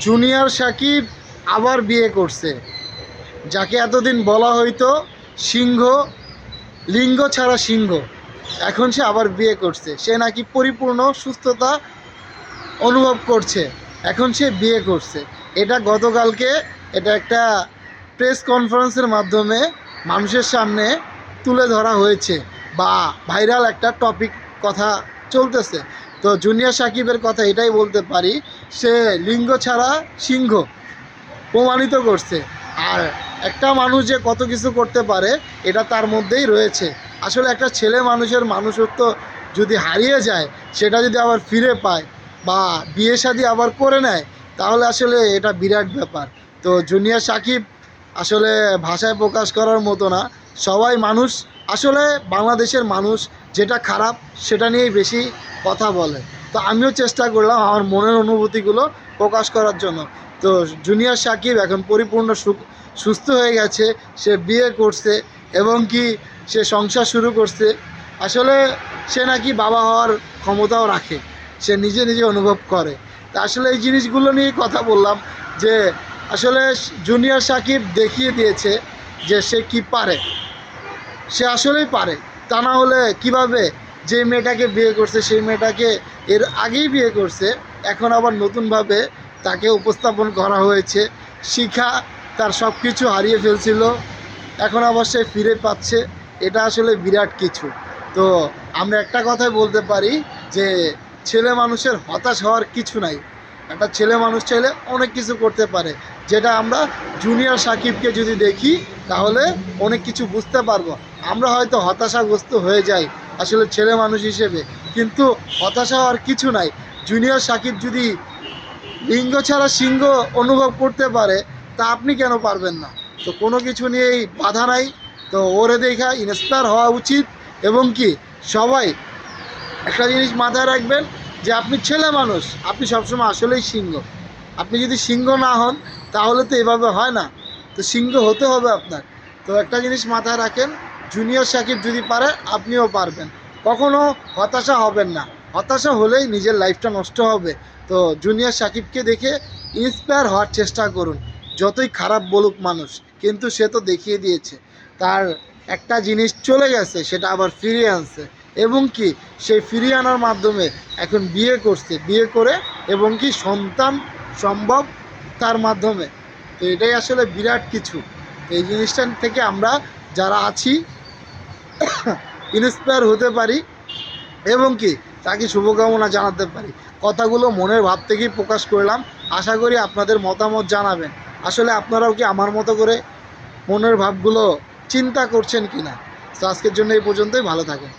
Junior Shakib আবার বিয়ে করছে। যাকে এতদিন বলা হইতো সিংহ, লিঙ্গ ছাড়া সিংহ। এখন সে আবার বিয়ে করছে। সে নাকি পরিপূর্ণ সুস্থতা অনুভব করছে। এখন সে বিয়ে করছে। এটা গতকালকে এটা একটা প্রেস কনফারেন্সের মাধ্যমে মানুষের সামনে তুলে ধরা হয়েছে বা ভাইরাল একটা টপিক কথা চলতেছে। তো জুনিয়র সাকিবের কথা এটাই বলতে পারি, সে লিঙ্গ ছাড়া সিংহ প্রমাণিত করছে। আর একটা মানুষ যে কত কিছু করতে পারে, এটা তার মধ্যেই রয়েছে। আসলে একটা ছেলে মানুষের মানুষত্ব যদি হারিয়ে যায়, সেটা যদি আবার ফিরে পায় বা বিয়ে শাদি আবার করে নেয়, তাহলে আসলে এটা বিরাট ব্যাপার। তো জুনিয়র সাকিব আসলে ভাষায় প্রকাশ করার মতো না। সবাই মানুষ আসলে বাংলাদেশের মানুষ যেটা খারাপ সেটা নিয়েই বেশি কথা বলে। তো আমিও চেষ্টা করলাম আমার মনের অনুভূতিগুলো প্রকাশ করার জন্য। তো জুনিয়র সাকিব এখন পরিপূর্ণ সুস্থ হয়ে গেছে, সে বিয়ে করছে এবং কি সে সংসার শুরু করছে। আসলে সে নাকি বাবা হওয়ার ক্ষমতাও রাখে, সে নিজে নিজে অনুভব করে। তা আসলে এই জিনিসগুলো নিয়ে কথা বললাম যে আসলে জুনিয়র সাকিব দেখিয়ে দিয়েছে যে সে কি পারে। সে আসলেই পারে। তা না হলে কীভাবে যে মেয়েটাকে বিয়ে করছে, সেই মেয়েটাকে এর আগেই বিয়ে করছে, এখন আবার নতুনভাবে তাকে উপস্থাপন করা হয়েছে। শিখা তার সব কিছু হারিয়ে ফেলছিল, এখন আবার সে ফিরে পাচ্ছে। এটা আসলে বিরাট কিছু। তো আমরা একটা কথাই বলতে পারি যে, ছেলে মানুষের হতাশ হওয়ার কিছু নাই। একটা ছেলে মানুষ চাইলে অনেক কিছু করতে পারে। যেটা আমরা জুনিয়র সাকিবকে যদি দেখি তাহলে অনেক কিছু বুঝতে পারব। আমরা হয়তো হতাশাগ্রস্ত হয়ে যাই আসলে ছেলে মানুষ হিসেবে। কিন্তু হতাশা হওয়ার কিছু নাই। জুনিয়র সাকিব যদি লিঙ্গ ছাড়া সিংহ অনুভব করতে পারে, তা আপনি কেন পারবেন না? তো কোনো কিছু নিয়েই বাধা নাই। তো ওরে দেখা ইন্সপায়ার হওয়া উচিত এবং কি সবাই একটা জিনিস মাথায় রাখবেন যে আপনি ছেলে মানুষ, আপনি সবসময় আসলেই সিংহ। আপনি যদি সিংহ না হন, তাহলে তো এভাবে হয় না। তো সিংহ হতে হবে আপনার। তো একটা জিনিস মাথায় রাখেন জুনিয়র সাকিব যদি পারে, আপনিও পারবেন। কখনো হতাশা হবেন না। হতাশা হলেই নিজের লাইফটা নষ্ট হবে। তো জুনিয়র সাকিবকে দেখে ইন্সপায়ার হওয়ার চেষ্টা করুন। যতই খারাপ বলুক মানুষ, কিন্তু সে তো দেখিয়ে দিয়েছে। তার একটা জিনিস চলে গেছে, সেটা আবার ফিরিয়ে আনছে। এবং কি সেই ফিরিয়ে আনার মাধ্যমে এখন বিয়ে করছে। বিয়ে করে, এবং কি সন্তান সম্ভব তার মাধ্যমে। তো এটাই আসলে বিরাট কিছু। এই জিনিসটা থেকে আমরা যারা আছি ইন্সপায়ার হতে পারি এবং কি, তাকে শুভকামনা জানাতে পারি। কথাগুলো মনের ভাব থেকেই প্রকাশ করলাম। আশা করি আপনাদের মতামত জানাবেন। আসলে আপনারাও কি আমার মতো করে মনের ভাবগুলো চিন্তা করছেন কি না তো আজকের জন্য এই পর্যন্তই। ভালো থাকেন।